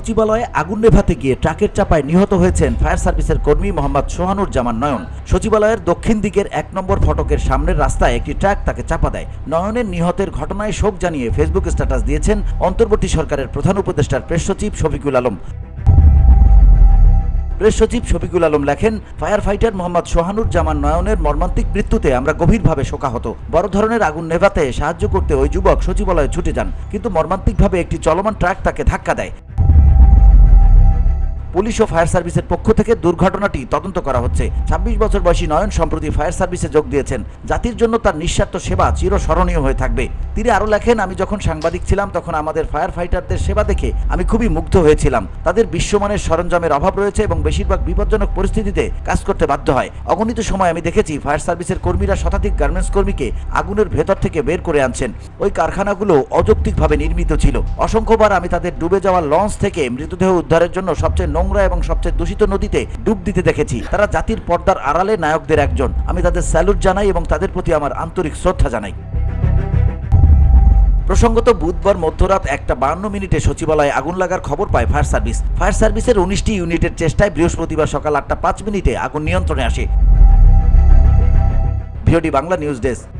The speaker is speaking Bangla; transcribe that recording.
সচিবালয়ে আগুন নেভাতে গিয়ে ট্রাকের চাপায় নিহত হয়েছেন ফায়ার সার্ভিসের কর্মী মোহাম্মদ সোহানুর জামান নয়ন। সচিবালয়ের দক্ষিণ দিকের এক নম্বর ফটকের সামনের রাস্তায় একটি ট্রাক তাকে চাপা দেয়। নয়নের নিহতের ঘটনায় শোক জানিয়ে ফেসবুক স্ট্যাটাস দিয়েছেন অন্তর্বর্তী সরকারের প্রধান উপদেষ্টার প্রেস সচিব শফিকুল আলম। প্রেস সচিব শফিকুল আলম লেখেন, ফায়ার ফাইটার মোহাম্মদ সোহানুর জামান নয়নের মর্মান্তিক মৃত্যুতে আমরা গভীরভাবে শোকাহত। বড় ধরনের আগুন নেভাতে সাহায্য করতে ওই যুবক সচিবালয়ে ছুটে যান, কিন্তু মর্মান্তিকভাবে একটি চলমান ট্রাক তাকে ধাক্কা দেয়। পুলিশ ও ফায়ার সার্ভিসের পক্ষ থেকে দুর্ঘটনাটি তদন্ত করা হচ্ছে। ছাব্বিশ বছর বয়সী নয়ন সম্প্রতি ফায়ার সার্ভিসে যোগ দিয়েছেন। জাতির জন্য তার নিঃস্বার্থ সেবা চিরস্মরণীয় হয়ে থাকবে। তিনি আরও লেখেন, আমি যখন সাংবাদিক ছিলাম, তখন আমাদের ফায়ার ফাইটারদের সেবা দেখে আমি খুবই মুগ্ধ হয়েছিলাম। তাদের বিশ্বমানের সরঞ্জামের অভাব রয়েছে এবং বেশিরভাগ বিপজ্জনক পরিস্থিতিতে কাজ করতে বাধ্য হয়। অগণিত সময় আমি দেখেছি ফায়ার সার্ভিসের কর্মীরা শতাধিক গার্মেন্টস কর্মীকে আগুনের ভেতর থেকে বের করে আনছেন। ওই কারখানাগুলো অযৌক্তিকভাবে নির্মিত ছিল। অসংখ্যবার আমি তাদের ডুবে যাওয়া লঞ্চ থেকে মৃতদেহ উদ্ধারের জন্য সবচেয়ে নোংরা এবং সবচেয়ে দূষিত নদীতে ডুব দিতে দেখেছি। তারা জাতির পর্দার আড়ালে নায়কদের একজন। আমি তাদের স্যালুট জানাই এবং তাদের প্রতি আমার আন্তরিক শ্রদ্ধা জানাই। প্রসঙ্গত বুধবার মধ্যরাত একটা বান্ন মিনিটে সচিবালয়ে আগুন লাগার খবর পায় ফায়ার সার্ভিস। ফায়ার সার্ভিসের উনিশটি ইউনিটের চেষ্টায় বৃহস্পতিবার সকাল আটটা পাঁচ মিনিটে আগুন নিয়ন্ত্রণে আসে। VOD Bangla news desk.